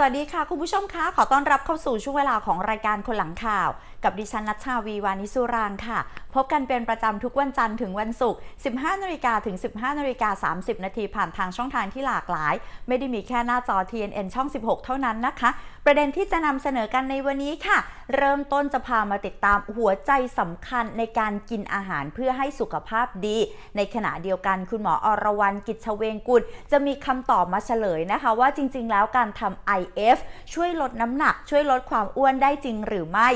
สวัสดีค่ะ คุณผู้ชมคะ ขอต้อนรับเข้าสู่ช่วงเวลาของรายการคนหลังข่าว กับดิฉันนัชชาวีวานิสุรางค่ะ พบกันเป็นประจำทุกวันจันทร์ถึงวันศุกร์ 15นาฬิกาถึง 15นาฬิกา30 นาทีผ่านทางช่องทางที่หลากหลาย ไม่ได้มีแค่หน้าจอ TNN ช่อง 16 เท่านั้นนะคะ ประเด็นที่จะนำเสนอกันในวันนี้ค่ะ เริ่มต้นจะพามาติดตามหัวใจสำคัญในการกินอาหารเพื่อให้สุขภาพดี ในขณะเดียวกันคุณหมออรวรรณกิจเวงกุลจะมีคำตอบมาเฉลยนะคะ ว่าจริง ๆ แล้วการทำ IF ช่วยลดน้ำหนัก ช่วยลดความอ้วนได้จริงหรือไม่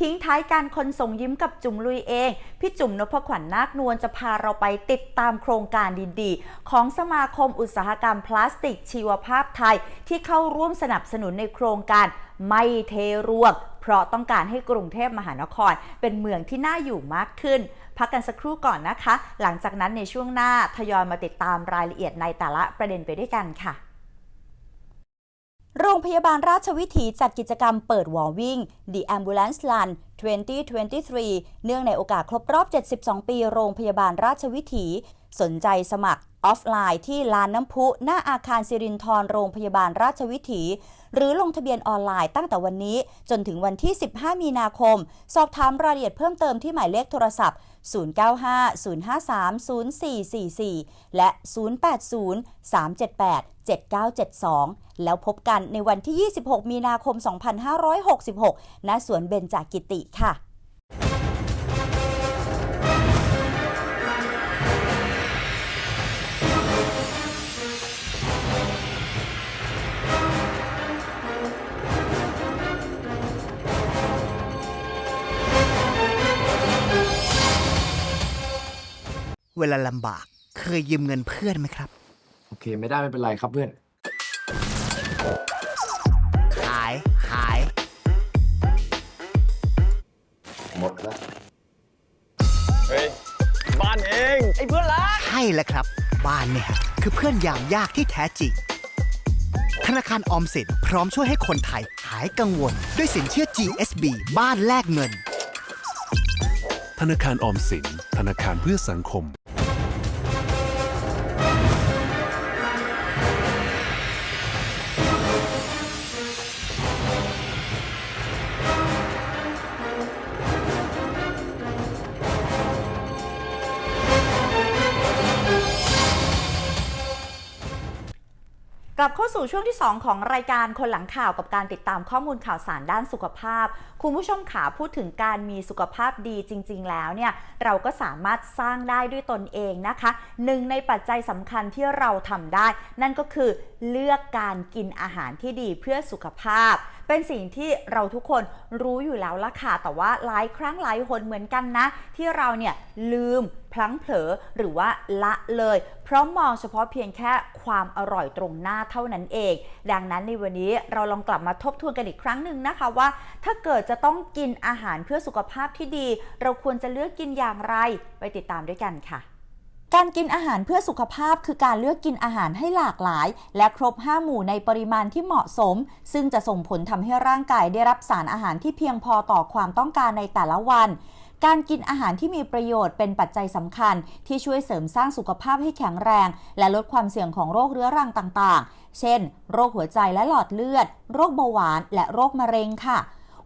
ทิ้งท้ายการคนส่งยิ้มกับจุ๋มลุยเอง พี่จุ๋มนพขวัญนาคนวลจะพาเราไปติดตามโครงการดีๆ ของสมาคมอุตสาหกรรมพลาสติกชีวภาพไทย ที่เข้าร่วมสนับสนุนในโครงการไม่เทรวม เพราะต้องการให้กรุงเทพมหานคร เป็นเมืองที่น่าอยู่มากขึ้น พักกันสักครู่ก่อนนะคะ หลังจากนั้นในช่วงหน้าทยอยมาติดตามรายละเอียดในแต่ละประเด็นไปด้วยกันค่ะ รงพยาบาลราชวิถีจัดกิจกรรมเปิดวอลวิ่ง The Ambulance Run 2023 เนื่องในโอกาสครบรอบ 72 ปีโรงพยาบาลราชวิถี สนใจสมัครออฟไลน์ที่ลานน้ำพุ หน้าอาคารสิรินทรโรงพยาบาลราชวิถี หรือลงทะเบียนออนไลน์ตั้งแต่วันนี้ จนถึงวันที่ 15 มีนาคม สอบถามรายละเอียดเพิ่มเติมที่หมายเลขโทรศัพท์ 0950530444 และ 080378 7972 แล้วพบกันในวันที่ 26 มีนาคม 2566 ณ สวนเบญจากิติค่ะเวลาลำบากเคยยืมเงินเพื่อนไหมครับ โอเค ไม่ได้ไม่เป็นไรครับเพื่อน หายหาย หมดแล้ว เฮ้ย บ้านเอง ไอ้เพื่อนรัก ใช่แล้วครับ บ้านเนี่ยคือเพื่อนยามยากที่แท้จริง ธนาคารออมสินพร้อมช่วยให้คนไทยหายกังวล ด้วยสินเชื่อ GSB บ้านแลกเงิน ธนาคารออมสิน ธนาคารเพื่อสังคม กลับเข้าสู่ช่วงที่ 2 ของรายการคนหลังข่าวกับการติดตามข้อมูลข่าวสารด้านสุขภาพ คุณผู้ชมขาพูดถึงการมีสุขภาพดีจริง ๆ แล้วเนี่ยเราก็สามารถสร้างได้ด้วยตนเองนะคะหนึ่งในปัจจัยสำคัญที่เราทำได้ นั่นก็คือ เลือกการกินอาหารที่ดีเพื่อสุขภาพ เป็นสิ่งที่เราทุกคนรู้อยู่แล้วละค่ะ แต่ว่าหลายครั้งหลายหนเหมือนกันนะ ที่เราเนี่ยลืมพลั้งเผลอหรือว่าละเลย เพราะมองเฉพาะเพียงแค่ความอร่อยตรงหน้าเท่านั้นเอง ดังนั้นในวันนี้เราลองกลับมาทบทวนกันอีกครั้งหนึ่งนะคะว่า ถ้าเกิดจะต้องกินอาหารเพื่อสุขภาพที่ดี เราควรจะเลือกกินอย่างไร ไปติดตามด้วยกันค่ะ การกินอาหารเพื่อสุขภาพคือการเลือกกินอาหารให้หลากหลาย และครบ 5 หมู่ในปริมาณที่เหมาะสม ซึ่งจะส่งผลทำให้ร่างกายได้รับสารอาหารที่เพียงพอต่อความต้องการในแต่ละวัน การกินอาหารที่มีประโยชน์เป็นปัจจัยสำคัญ ที่ช่วยเสริมสร้างสุขภาพให้แข็งแรง และลดความเสี่ยงของโรคเรื้อรังต่างๆ เช่น โรคหัวใจและหลอดเลือด โรคเบาหวาน และโรคมะเร็งค่ะ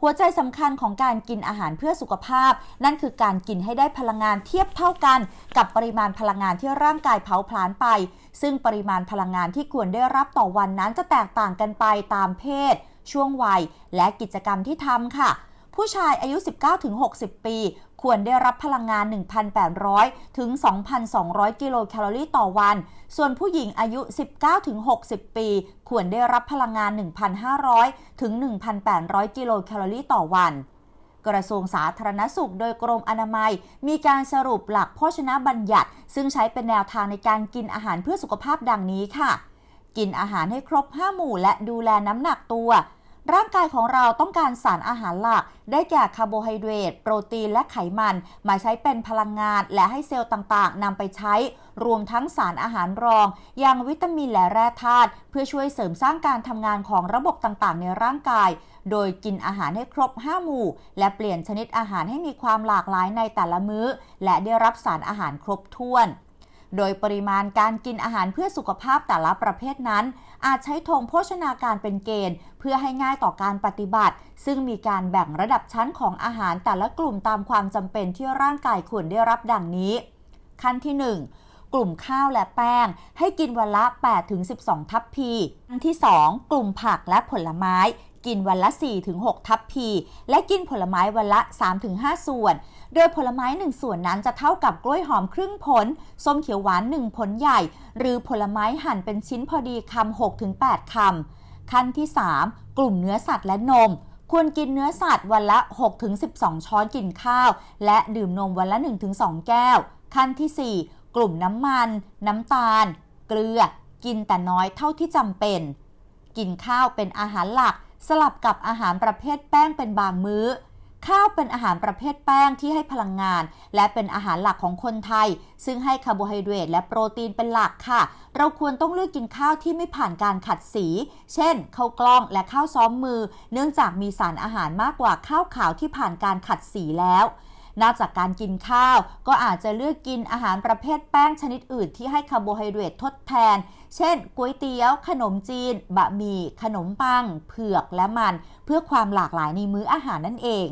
หัวใจสำคัญของการกินอาหารเพื่อสุขภาพ นั่นคือการกินให้ได้พลังงานเทียบเท่ากัน กับปริมาณพลังงานที่ร่างกายเผาผลาญไป ซึ่งปริมาณพลังงานที่ควรได้รับต่อวันนั้นจะแตกต่างกันไปตามเพศ ช่วงวัย และกิจกรรมที่ทำค่ะผู้ชายอายุ 19-60 ปี ควรได้รับพลังงาน 1,800 ถึง 2,200 กิโลแคลอรี่ต่อวัน ส่วนผู้หญิงอายุ 19-60 ปี ควรได้รับพลังงาน 1,500 ถึง 1,800 กิโลแคลอรี่ต่อวันกระทรวงสาธารณสุขโดยกรมอนามัย มีการสรุปหลักโภชนะบัญญัติ ซึ่งใช้เป็นแนวทางในการกินอาหารเพื่อสุขภาพดังนี้ค่ะ กินอาหารให้ครบ 5 หมู่และดูแลน้ำหนักตัว ร่างกายของเราต้องการสารอาหารหลัก ได้แก่คาร์โบไฮเดรตโปรตีนและไขมัน มาใช้เป็นพลังงาน และให้เซลล์ต่างๆนำไปใช้ รวมทั้งสารอาหารรอง อย่างวิตามินและแร่ธาตุเพื่อช่วยเสริมสร้างการทำงานของระบบต่างๆ ในร่างกาย โดยกินอาหารให้ครบ 5 หมู่ และเปลี่ยนชนิดอาหารให้มีความหลากหลายในแต่ละมื้อ และได้รับสารอาหารครบถ้วนโดยปริมาณการกินอาหารเพื่อสุขภาพแต่ละประเภทนั้น อาจใช้ธงโภชนาการเป็นเกณฑ์ เพื่อให้ง่ายต่อการปฏิบัติ ซึ่งมีการแบ่งระดับชั้นของอาหารแต่ละกลุ่มตามความจำเป็นที่ร่างกายควรได้รับดังนี้ ขั้นที่ 1กลุ่มข้าวและแป้ง ให้กินวันละ 8-12 ทัพพีขั้นที่ 2 กลุ่มผักและผลไม้ กินวันละ 4-6 ทัพพี และกินผลไม้วันละ 3-5 ส่วน โดยผลไม้ 1 ส่วนนั้นจะเท่ากับกล้วยหอมครึ่งผล ส้มเขียวหวาน 1 ผลใหญ่ หรือผลไม้หั่นเป็นชิ้นพอดีคำ 6-8 คำ ขั้นที่ 3 กลุ่มเนื้อสัตว์และนมควรกินเนื้อสัตว์วันละ 6-12 ช้อนกินข้าว และดื่มนมวันละ 1-2 แก้ว ขั้นที่ 4 กลุ่มน้ำมัน น้ำตาล เกลือ กินแต่น้อยเท่าที่จำเป็น กินข้าวเป็นอาหารหลัก สลับกับอาหารประเภทแป้งเป็นบางมื้อ ข้าวเป็นอาหารประเภทแป้งที่ให้พลังงาน และเป็นอาหารหลักของคนไทย ซึ่งให้คาร์โบไฮเดรตและโปรตีนเป็นหลักค่ะ เราควรต้องเลือกกินข้าวที่ไม่ผ่านการขัดสี เช่นข้าวกล้องและข้าวซ้อมมือ เนื่องจากมีสารอาหารมากกว่าข้าวขาวที่ผ่านการขัดสีแล้วนอกจากการกินข้าว ก็อาจจะเลือกกินอาหารประเภทแป้งชนิดอื่นที่ให้คาร์โบไฮเดรตทดแทน เช่นก๋วยเตี๋ยว ขนมจีน บะหมี่ ขนมปัง เผือกและมัน เพื่อความหลากหลายในมื้ออาหารนั่นเอง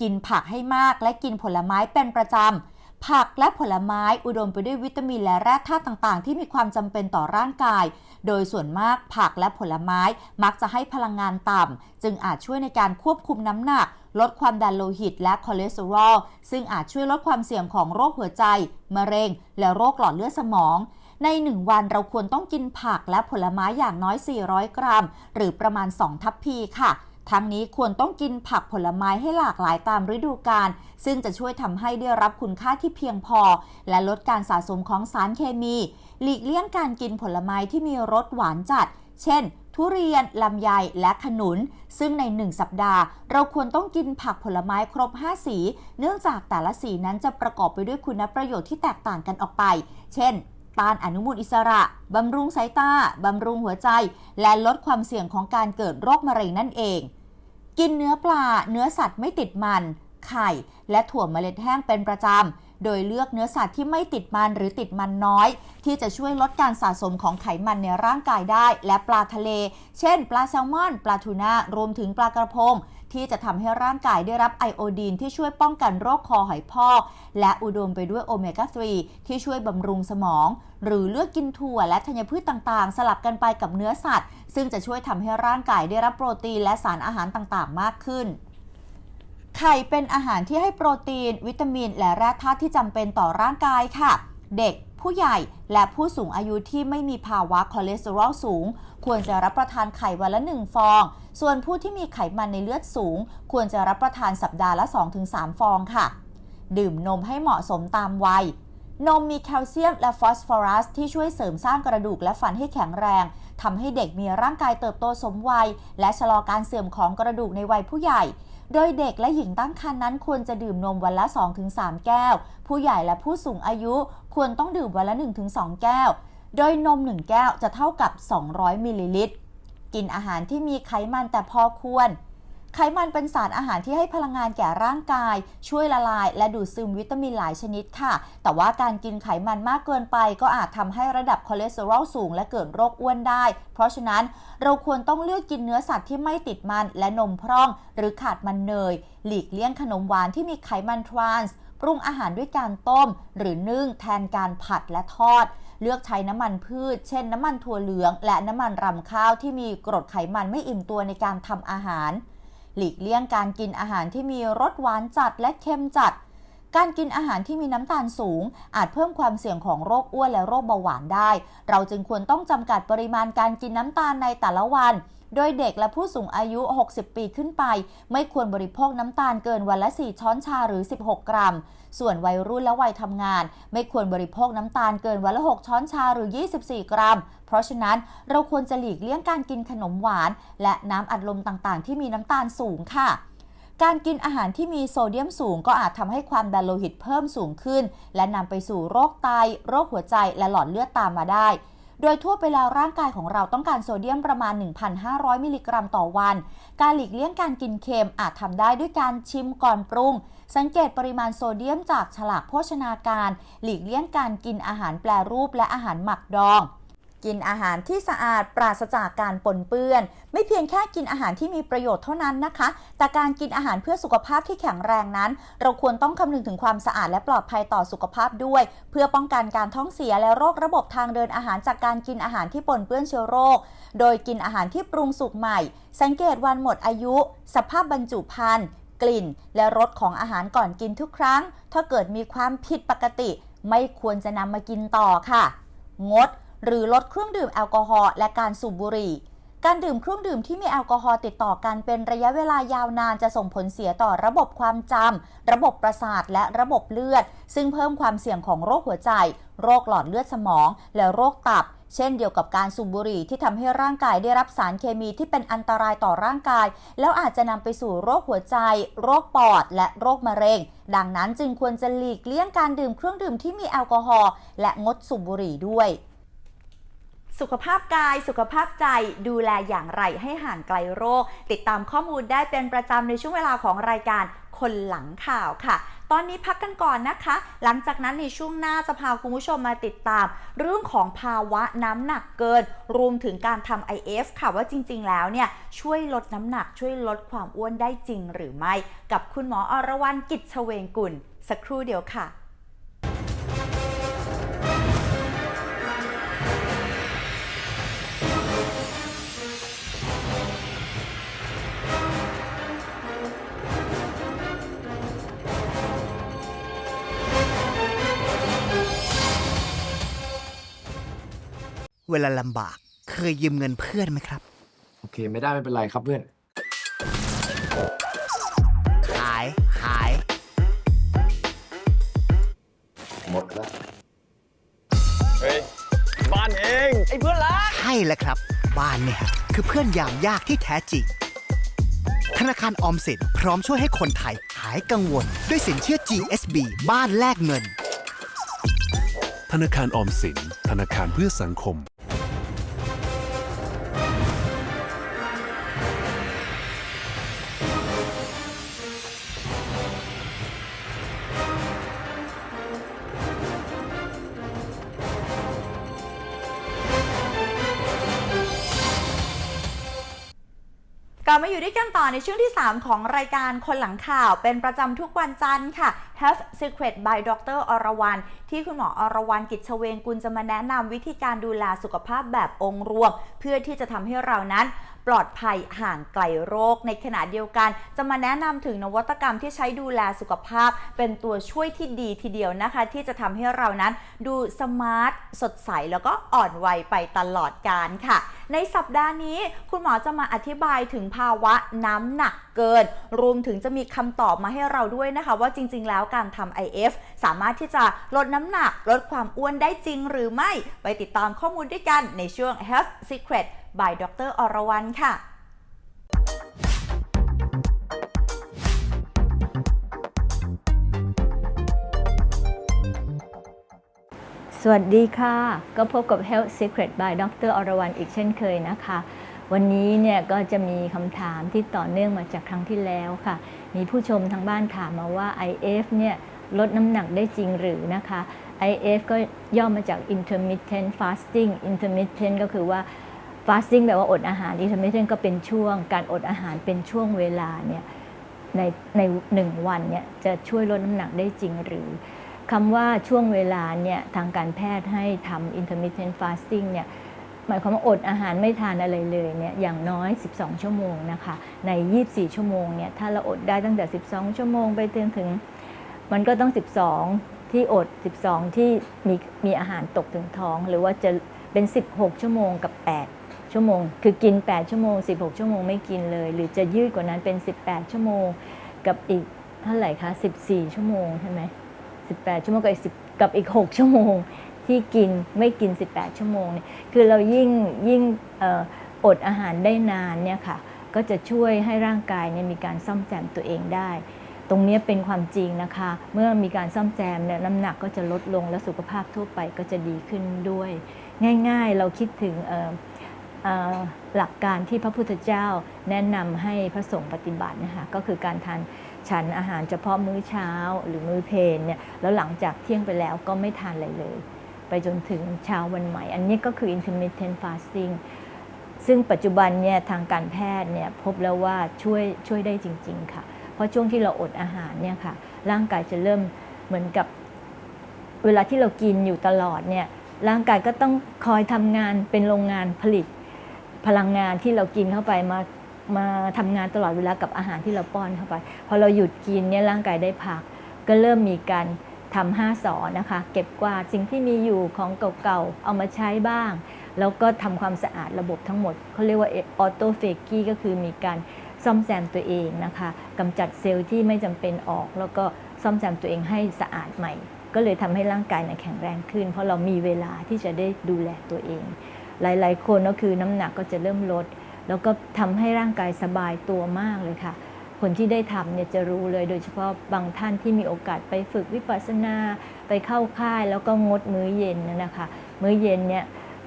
กินผักให้มากและกินผลไม้เป็นประจำ ผักและผลไม้อุดมไปด้วยวิตามินและแร่ธาตุต่างๆ ที่มีความจำเป็นต่อร่างกาย โดยส่วนมากผักและผลไม้มักจะให้พลังงานต่ำ จึงอาจช่วยในการควบคุมน้ำหนัก ลดความดันโลหิต และคอเลสเตอรอล ซึ่งอาจช่วยลดความเสี่ยงของโรคหัวใจ มะเร็ง และโรคหลอดเลือดสมอง ใน 1 วันเราควรต้องกินผักและผลไม้อย่างน้อย 400 กรัม หรือประมาณ 2 ทัพพีค่ะทั้งนี้ควรต้องกินผักผลไม้ให้หลากหลายตามฤดูกาล ซึ่งจะช่วยทำให้ได้รับคุณค่าที่เพียงพอ และลดการสะสมของสารเคมี หลีกเลี่ยงการกินผลไม้ที่มีรสหวานจัด เช่น ทุเรียน ลำไย และขนุน ซึ่งใน 1 สัปดาห์ เราควรต้องกินผักผลไม้ครบ 5 สี เนื่องจากแต่ละสีนั้นจะประกอบไปด้วยคุณประโยชน์ที่แตกต่างกันออกไป เช่น ต้านอนุมูลอิสระ บำรุงสายตา บำรุงหัวใจ และลดความเสี่ยงของการเกิดโรคมะเร็งนั่นเอง กินเนื้อปลา เนื้อสัตว์ไม่ติดมัน ไข่ และถั่วเมล็ดแห้งเป็นประจำ โดยเลือกเนื้อสัตว์ที่ไม่ติดมันหรือติดมันน้อย ที่จะช่วยลดการสะสมของไขมันในร่างกายได้ และปลาทะเล เช่น ปลาแซลมอน ปลาทูน่ารวมถึงปลากระพง ที่จะทำให้ร่างกายได้รับไอโอดีนที่ช่วยป้องกันโรคคอหอยพอกและอุดมไปด้วยโอเมก้า 3 ที่ช่วยบำรุงสมอง หรือเลือกกินถั่วและธัญพืชต่างๆ สลับกันไปกับเนื้อสัตว์ ซึ่งจะช่วยทำให้ร่างกายได้รับโปรตีนและสารอาหารต่างๆ มากขึ้นไข่เป็นอาหารที่ให้โปรตีน วิตามิน และแร่ธาตุที่จำเป็นต่อร่างกายค่ะ เด็กผู้ใหญ่และผู้สูงอายุที่ไม่มีภาวะคอเลสเตอรอลสูง ควรจะรับประทานไข่วันละ 1 ฟอง ส่วนผู้ที่มีไขมันในเลือดสูง ควรจะรับประทานสัปดาห์ละ 2-3 ฟองค่ะ ดื่มนมให้เหมาะสมตามวัย นมมีแคลเซียมและฟอสฟอรัส ที่ช่วยเสริมสร้างกระดูกและฟันให้แข็งแรงทำให้เด็กมีร่างกายเติบโตสมวัย และชะลอการเสื่อมของกระดูกในวัยผู้ใหญ่ โดยเด็กและหญิงตั้งครรภ์นั้นควรจะดื่มนมวันละ 2-3 แก้ว ผู้ใหญ่และผู้สูงอายุควรต้องดื่มวันละ 1-2 แก้ว โดยนม 1 แก้วจะเท่ากับ 200มิลลิลิตร กินอาหารที่มีไขมันแต่พอควร ไขมันเป็นสารอาหารที่ให้พลังงานแก่ร่างกาย ช่วยละลาย และดูดซึมวิตามินหลายชนิดค่ะ แต่ว่าการกินไขมันมากเกินไป ก็อาจทำให้ระดับคอเลสเตอรอลสูงและเกิดโรคอ้วนได้ เพราะฉะนั้นเราควรต้องเลือกกินเนื้อสัตว์ที่ไม่ติดมันและนมพร่อง หรือขาดมันเนย หลีกเลี่ยงขนมหวานที่มีไขมันทรานส์ปรุงอาหารด้วยการต้ม หรือนึ่งแทนการผัดและทอด เลือกใช้น้ำมันพืช เช่น น้ำมันถั่วเหลือง และน้ำมันรำข้าวที่มีกรดไขมันไม่อิ่มตัวในการทำอาหาร หลีกเลี่ยงการกินอาหารที่มีรสหวานจัดและเค็มจัด การกินอาหารที่มีน้ำตาลสูง อาจเพิ่มความเสี่ยงของโรคอ้วนและโรคเบาหวานได้ เราจึงควรต้องจำกัดปริมาณการกินน้ำตาลในแต่ละวันโดยเด็กและผู้สูงอายุ 60 ปีขึ้นไป ไม่ควรบริโภคน้ำตาลเกินวันละ 4 ช้อนชาหรือ 16 กรัม ส่วนวัยรุ่นและวัยทำงาน ไม่ควรบริโภคน้ำตาลเกินวันละ 6 ช้อนชาหรือ 24 กรัม เพราะฉะนั้นเราควรจะหลีกเลี่ยงการกินขนมหวาน และน้ำอัดลมต่างๆ ที่มีน้ำตาลสูงค่ะการกินอาหารที่มีโซเดียมสูงก็อาจทำให้ความดันโลหิตเพิ่มสูงขึ้น และนำไปสู่โรคไต โรคหัวใจและหลอดเลือดตามมาได้ โดยทั่วไปแล้วร่างกายของเราต้องการโซเดียมประมาณ 1,500 มิลลิกรัมต่อวัน การหลีกเลี่ยงการกินเค็มอาจทำได้ด้วยการชิมก่อนปรุง สังเกตปริมาณโซเดียมจากฉลากโภชนาการ หลีกเลี่ยงการกินอาหารแปรรูปและอาหารหมักดองกินอาหารที่สะอาดปราศจากการปนเปื้อน ไม่เพียงแค่กินอาหารที่มีประโยชน์เท่านั้นนะคะ แต่การกินอาหารเพื่อสุขภาพที่แข็งแรงนั้น เราควรต้องคำนึงถึงความสะอาดและปลอดภัยต่อสุขภาพด้วย เพื่อป้องกันการท้องเสียและโรคระบบทางเดินอาหารจากการกินอาหารที่ปนเปื้อนเชื้อโรค โดยกินอาหารที่ปรุงสุกใหม่ สังเกตวันหมดอายุ สภาพบรรจุภัณฑ์ กลิ่น และรสของอาหารก่อนกินทุกครั้ง ถ้าเกิดมีความผิดปกติ ไม่ควรจะนำมากินต่อค่ะ งดหรือลดเครื่องดื่มแอลกอฮอล์และการสูบบุหรี่ การดื่มเครื่องดื่มที่มีแอลกอฮอล์ติดต่อกันเป็นระยะเวลายาวนานจะส่งผลเสียต่อระบบความจำ ระบบประสาทและระบบเลือด ซึ่งเพิ่มความเสี่ยงของโรคหัวใจ โรคหลอดเลือดสมอง และโรคตับ เช่นเดียวกับการสูบบุหรี่ที่ทำให้ร่างกายได้รับสารเคมีที่เป็นอันตรายต่อร่างกาย แล้วอาจจะนำไปสู่โรคหัวใจ โรคปอด และโรคมะเร็ง ดังนั้นจึงควรจะหลีกเลี่ยงการดื่มเครื่องดื่มที่มีแอลกอฮอล์และงดสูบบุหรี่ด้วยสุขภาพกาย สุขภาพใจดูแลอย่างไรให้ห่างไกลโรค ติดตามข้อมูลได้เป็นประจำในช่วงเวลาของรายการคนหลังข่าวค่ะ ตอนนี้พักกันก่อนนะคะ หลังจากนั้นในช่วงหน้าจะพาคุณผู้ชมมาติดตาม เรื่องของภาวะน้ำหนักเกิน รวมถึงการทำ IF ค่ะว่าจริง ๆ แล้วเนี่ยช่วยลดน้ำหนักช่วยลดความอ้วนได้จริงหรือไม่ กับคุณหมออรวรรณกิจเฉวงกุลสักครู่เดียวค่ะ เวลาลำบาก เคยยืมเงินเพื่อนไหมครับ โอเค ไม่ได้ไม่เป็นไรครับเพื่อน หายหาย หมดแล้ว เฮ้ย บ้านเอง ไอ้เพื่อนรักใช่แล้วครับ บ้านเนี่ยคือเพื่อนยามยากที่แท้จริง ธนาคารออมสินพร้อมช่วยให้คนไทยหายกังวล ด้วยสินเชื่อ GSB บ้านแลกเงิน ธนาคารออมสิน ธนาคารเพื่อสังคม บมาอยู่ด้วยกันต่อในช่วงที่ 3 ของรายการคนหลังข่าวเป็นประจำทุกวันจันทร์ค่ะ Health Secret by Dr. อรวรรณที่คุณหมออรวรรณกิจเฉวงกุลจะมาแนะนำวิธีการดูแลสุขภาพแบบองค์รวม เพื่อที่จะทำให้เรานั้นปลอดภัยห่างไกลโรค ในขณะเดียวกัน จะมาแนะนำถึงนวัตกรรมที่ใช้ดูแลสุขภาพ เป็นตัวช่วยที่ดีทีเดียวนะคะ ที่จะทำให้เรานั้นดูสมาร์ทสดใสแล้วก็อ่อนวัยไปตลอดกาลค่ะ ในสัปดาห์นี้คุณหมอจะมาอธิบายถึงภาวะน้ำหนักเกิน รวมถึงจะมีคำตอบมาให้เราด้วยนะคะ ว่าจริง ๆ แล้วการทำ IF สามารถที่จะลดน้ำหนัก ลดความอ้วนได้จริงหรือไม่ ไปติดตามข้อมูลด้วยกันในช่วง Health Secret by Dr. อรวรรณค่ะ สวัสดีค่ะ ก็พบกับ Health Secret by ดรอรวรรณอีกเช่นเคยนะคะ วันนี้เนี่ยก็จะมีคำถามที่ต่อเนื่องมาจากครั้งที่แล้วค่ะ มีผู้ชมทางบ้านถามมาว่า IF เนี่ยลดน้ำหนักได้จริงหรือนะคะ IF ก็ย่อมาจาก intermittent fasting intermittent ก็คือว่า fasting แปลว่าอดอาหาร intermittent ก็เป็นช่วง การอดอาหารเป็นช่วงเวลาเนี่ยในในหนึ่งวันเนี่ยจะช่วยลดน้ำหนักได้จริงหรือ คำว่าช่วงเวลาเนี่ยทางการแพทย์ให้ทำ intermittent fasting เนี่ยหมายความว่าอดอาหารไม่ทานอะไรเลยเนี่ยอย่างน้อย 12 ชั่วโมงนะคะใน 24 ชั่วโมงเนี่ยถ้าเราอดได้ตั้งแต่ 12 ชั่วโมงไปจนถึง มันก็ต้อง 12 ที่อด 12 ที่มีมีอาหารตกถึงท้อง หรือว่าจะเป็น 16 ชั่วโมงกับ 8 ชั่วโมง คือกิน 8 ชั่วโมง 16 ชั่วโมงไม่กินเลย หรือจะยืดกว่านั้นเป็น 18 ชั่วโมงกับอีกเท่าไหร่คะ 14 ชั่วโมงใช่ไหม 18 ชั่วโมงกับอีก10กับอีก 6 ชั่วโมงที่กินไม่กิน 18 ชั่วโมงเนี่ยคือเรายิ่งยิ่งออดอาหารได้นานเนี่ยค่ะก็จะช่วยให้ร่างกายเนี่ยมีการซ่อมแซมตัวเองได้ ตรงนี้เป็นความจริงนะคะ เมื่อมีการซ่อมแซมเนี่ยน้ำหนักก็จะลดลงและสุขภาพทั่วไปก็จะดีขึ้นด้วย ง่ายๆเราคิดถึงหลักการที่พระพุทธเจ้าแนะนำให้พระสงฆ์ปฏิบัตินะคะก็คือการทาน ฉันอาหารเฉพาะมื้อเช้าหรือมื้อเพลนเนี่ยแล้วหลังจากเที่ยงไปแล้วก็ไม่ทานอะไรเลย ไปจนถึงเช้าวันใหม่ อันนี้ก็คือ intermittent fasting ซึ่งปัจจุบันเนี่ยทางการแพทย์เนี่ยพบแล้วว่าช่วยช่วยได้จริง ๆ ค่ะ เพราะช่วงที่เราอดอาหารเนี่ยค่ะ ร่างกายจะเริ่มเหมือนกับเวลาที่เรากินอยู่ตลอดเนี่ยร่างกายก็ต้องคอยทำงานเป็นโรงงานผลิตพลังงานที่เรากินเข้าไปมา มาทำงานตลอดเวลากับอาหารที่เราป้อนเข้าไป พอเราหยุดกินเนี่ยร่างกายได้พัก ก็เริ่มมีการทำห้าสอนะคะ เก็บกวาดสิ่งที่มีอยู่ของเก่าๆ เอามาใช้บ้าง แล้วก็ทำความสะอาดระบบทั้งหมดเขาเรียกว่าออโตเฟกี้ก็คือมีการซ่อมแซมตัวเองนะคะกำจัดเซลล์ที่ไม่จำเป็นออก แล้วก็ซ่อมแซมตัวเองให้สะอาดใหม่ ก็เลยทำให้ร่างกายนี่ยแข็งแรงขึ้น เพราะเรามีเวลาที่จะได้ดูแลตัวเอง หลายๆ คนก็คือน้ำหนักก็จะเริ่มลด แล้วก็ทำให้ร่างกายสบายตัวมากเลยค่ะ คนที่ได้ทำเนี่ยจะรู้เลย โดยเฉพาะบางท่านที่มีโอกาสไปฝึกวิปัสสนาไปเข้าค่าย แล้วก็งดมื้อเย็นนะคะ มื้อเย็นเนี่ย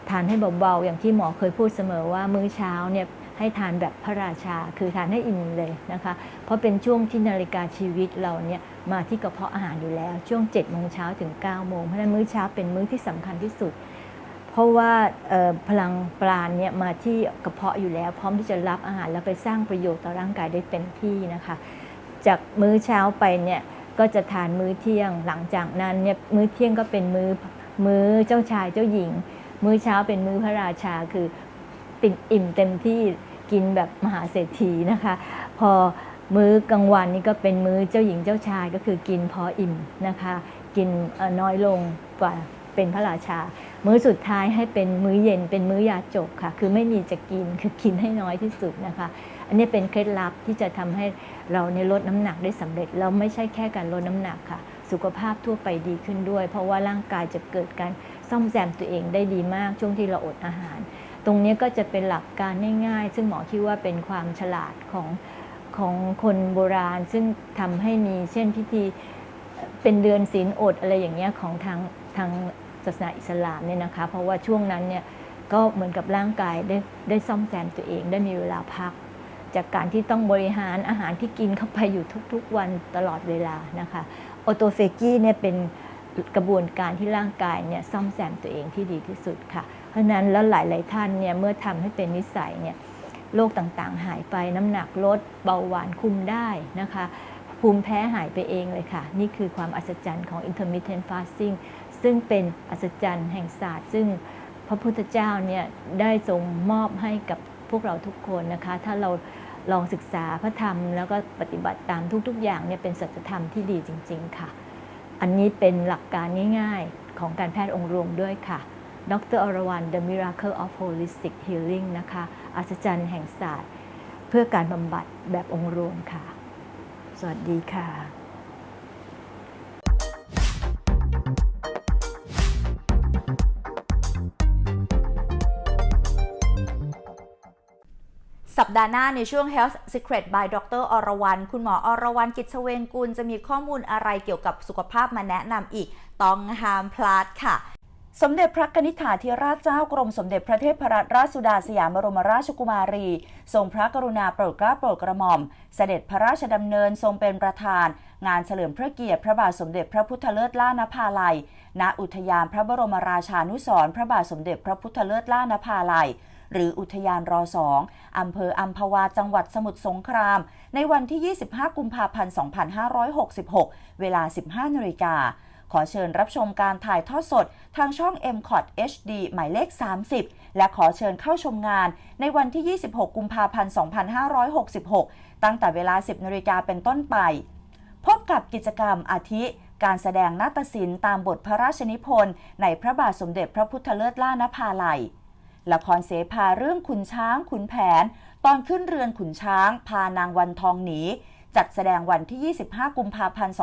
ทานให้เบาๆอย่างที่หมอเคยพูดเสมอว่ามื้อเช้าเนี่ยให้ทานแบบพระราชา คือทานให้อิ่มเลยนะคะ เพราะเป็นช่วงที่นาฬิกาชีวิตเราเนี่ยมาที่กระเพาะอาหารอยู่แล้ว ช่วง7จ็ดโมงเช้าถึง9ก้าโมงเพราะฉะนั้นมื้อเช้าเป็นมื้อที่สำคัญที่สุด เพราะว่าพลังปราณเนี่ยมาที่กระเพาะอยู่แล้ว พร้อมที่จะรับอาหารแล้วไปสร้างประโยชน์ต่อร่างกายได้เต็มที่นะคะ จากมื้อเช้าไปเนี่ยก็จะทานมื้อเที่ยง หลังจากนั้นเนี่ยมื้อเที่ยงก็เป็นมื้อมื้อเจ้าชายเจ้าหญิง มื้อเช้าเป็นมื้อพระราชาคือติ่มอิ่มเต็มที่กินแบบมหาเศรษฐีนะคะ พอมื้อกลางวันนี่ก็เป็นมื้อเจ้าหญิงเจ้าชายก็คือกินพออิ่มนะคะ กินน้อยลงกว่า เป็นพระราชา มื้อสุดท้ายให้เป็นมื้อเย็นเป็นมื้อยาจกค่ะ คือไม่มีจะกินคือกินให้น้อยที่สุดนะคะ อันนี้เป็นเคล็ดลับที่จะทำให้เราในลดน้ำหนักได้สำเร็จแล้วไม่ใช่แค่การลดน้ำหนักค่ะ สุขภาพทั่วไปดีขึ้นด้วย เพราะว่าร่างกายจะเกิดการซ่อมแซมตัวเองได้ดีมากช่วงที่เราอดอาหาร ตรงนี้ก็จะเป็นหลักการง่ายๆ ซึ่งหมอคิดว่าเป็นความฉลาดของของคนโบราณ ซึ่งทำให้มีเช่นพิธีเป็นเดือนศีลอดอะไรอย่างเงี้ยของทางทาง ศาสนาอิสลามเนี่ยนะคะ เพราะว่าช่วงนั้นเนี่ยก็เหมือนกับร่างกายได้ได้ซ่อมแซมตัวเองได้มีเวลาพัก จากการที่ต้องบริหารอาหารที่กินเข้าไปอยู่ทุกๆ วันตลอดเวลานะคะออโตเฟกี้เนี่ยเป็นกระบวนการที่ร่างกายเนี่ยซ่อมแซมตัวเองที่ดีที่สุดค่ะ เพราะนั้นแล้วหลายๆท่านเนี่ยเมื่อทำให้เป็นนิสัยเนี่ยโรคต่างๆ หายไปน้ำหนักลดเบาหวานคุมได้นะคะ ภูมิแพ้หายไปเองเลยค่ะ นี่คือความอัศจรรย์ของ intermittent fasting ซึ่งเป็นอัศจรรย์แห่งศาสตร์ ซึ่งพระพุทธเจ้าเนี่ยได้ทรงมอบให้กับพวกเราทุกคนนะคะ ถ้าเราลองศึกษาพระธรรม แล้วก็ปฏิบัติตามทุกๆ อย่างเนี่ยเป็นสัจธรรมที่ดีจริง ๆ ค่ะ อันนี้เป็นหลักการง่ายๆ ของการแพทย์องค์รวมด้วยค่ะดรอรวรรณ The Miracle of Holistic Healing นะคะ อัศจรรย์แห่งศาสตร์ เพื่อการบำบัดแบบองค์รวมค่ะ สวัสดีค่ะ สัปดาห์หน้าในช่วง Health Secret by ดรอรวรรณคุณหมออรวรรณกิจเวงกุลจะมีข้อมูลอะไรเกี่ยวกับสุขภาพมาแนะนำอีก ต้องห้ามพลาดค่ะสมเด็จพระกนิษฐาธิราชเจ้ากรมสมเด็จพระเทพรัตนราชสุดาสยามบรมราชกุมารี ทรงพระกรุณาโปรดเกล้าโปรดกระหม่อม เสด็จพระราชดำเนินทรงเป็นประธาน งานเฉลิมพระเกียรติพระบาทสมเด็จพระพุทธเลิศล่านภาลัย ณอุทยานพระบรมราชานุสรณ์พระบาทสมเด็จพระพุทธเลิศล่านภาลัย หรืออุทยานรอสองอำเภออัมพวาจังหวัดสมุทรสงคราม ในวันที่ 25 กุมภาพันธ์ 2566 เวลา 15นาฬิกาขอเชิญรับชมการถ่ายทอดสดทางช่อง m c o t HD หมายเลข 30 และขอเชิญเข้าชมงานในวันที่ 26 กุมภาพันธ์ 2566 ตั้งแต่เวลา 10นาฬิกาเป็นต้นไป พบกับกิจกรรมอาทิ การแสดงนาฏศิลป์ตามบทพระราชนิพนธ์ในพระบาทสมเด็จพระพุทธเลิศล่านภาลัย ละครเสภาเรื่องขุนช้างขุนแผน ตอนขึ้นเรือนขุนช้าง พานางวันทองหนี จัดแสดงวันที่ 25 กุมภาพันธ์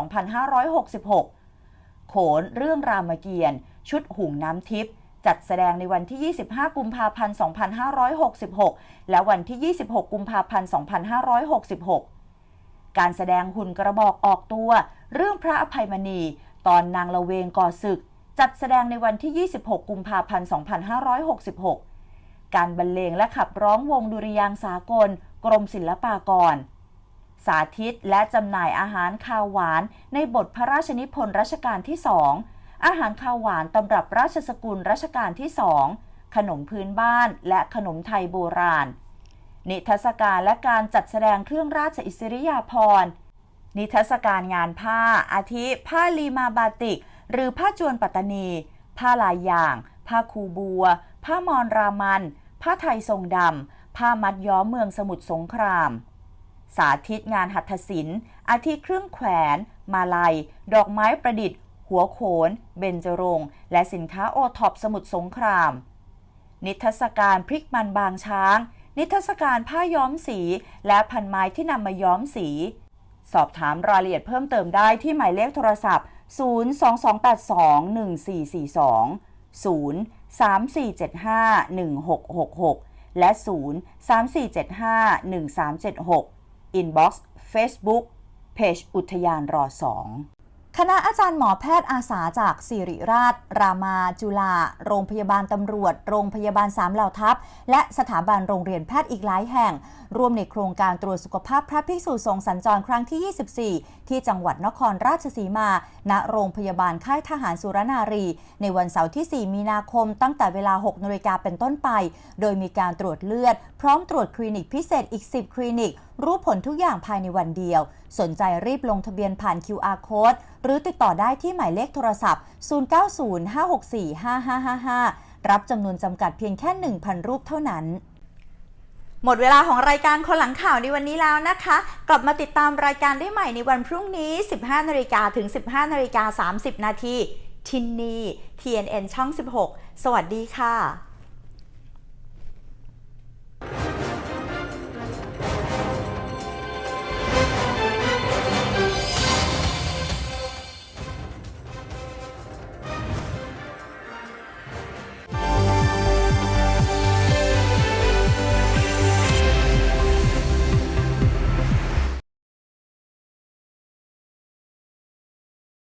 2566 โขนเรื่องรามเกียรติ์ชุดหุงน้ำทิพย์จัดแสดงในวันที่ 25 กุมภาพันธ์ 2566 และวันที่ 26 กุมภาพันธ์ 2566 การแสดงหุ่นกระบอกออกตัว เรื่องพระอภัยมณี ตอนนางละเวงก่อศึก จัดแสดงในวันที่ 26 กุมภาพันธ์ 2566 การบรรเลงและขับร้องวงดุริยางสากล กรมศิลปากร สาธิตและจำหน่ายอาหารคาวหวาน ในบทพระราชนิพนธ์รัชกาลที่สองอาหารข้าวหวานตำรับราชสกุลรัชกาลที่สองขนมพื้นบ้านและขนมไทยโบราณ นิทรรศการและการจัดแสดงเครื่องราชอิสริยาภรณ์ นิทรรศการงานผ้า อาทิ ผ้าลีมาบาติก หรือผ้าจวนปัตตานี ผ้าลายอย่าง ผ้าคูบัวผ้ามอนรามัน ผ้าไทยทรงดำ ผ้ามัดย้อมเมืองสมุทรสงคราม สาธิตงานหัตถศิลป์ อาทิเครื่องแขวน มาลัย ดอกไม้ประดิษฐ์ หัวโขน เบญจรงค์และสินค้าโอท็อปสมุทรสงคราม นิทรรศการพริกมันบางช้าง นิทรรศการผ้าย้อมสี และพันไม้ที่นำมาย้อมสี สอบถามรายละเอียดเพิ่มเติมได้ที่หมายเลขโทรศัพท์ 022821442 34751666 และ 034751376 Inbox Facebook เพจอุทยานรอสอง คณะอาจารย์หมอแพทย์อาสาจากสิริราช รามาจุฬาโรงพยาบาลตำรวจ โรงพยาบาลสามเหล่าทัพ และสถาบันโรงเรียนแพทย์อีกหลายแห่ง ร่วมในโครงการตรวจสุขภาพพระภิกษุสงฆ์สัญจรครั้งที่ 24 ที่จังหวัดนครราชสีมา ณ โรงพยาบาลค่ายทหารสุรนารี ในวันเสาร์ที่ 4 มีนาคม ตั้งแต่เวลา 6นาฬิกาเป็นต้นไป โดยมีการตรวจเลือด พร้อมตรวจคลินิกพิเศษอีก 10 คลินิก รู้ผลทุกอย่างภายในวันเดียว สนใจรีบลงทะเบียนผ่าน QR code หรือติดต่อได้ที่หมายเลขโทรศัพท์ 0905645555 รับจำนวนจำกัดเพียงแค่ 1,000 รูปเท่านั้น หมดเวลาของรายการคนหลังข่าวในวันนี้แล้วนะคะ กลับมาติดตามรายการได้ใหม่ในวันพรุ่งนี้ 15นาฬิกาถึง 15นาฬิกา30นาทีที่นี่ TNN ช่อง 16 สวัสดีค่ะ